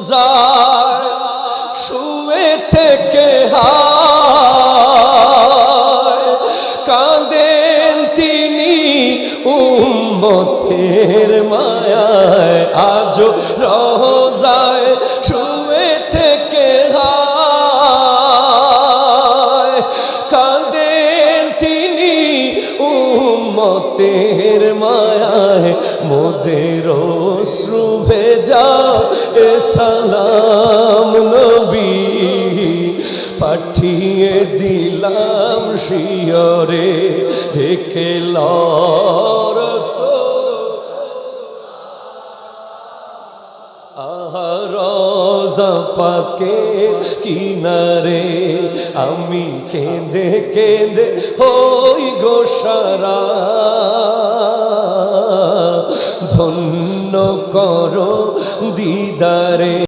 যায় শুয়ে থেকে কাঁদেন তিনি উম্মতের মায়ায় আজ রোজায় উম্মতের মায়ায় মোদের অশ্রু ভেজা এ সালাম নবী। পাঠিয়ে দিলাম শিয়রে ঢেকে লরসোস রোজা পাকে কিনারে আমি কেঁদে কেঁদে হই গোসারা ধন্য করো দিদারে।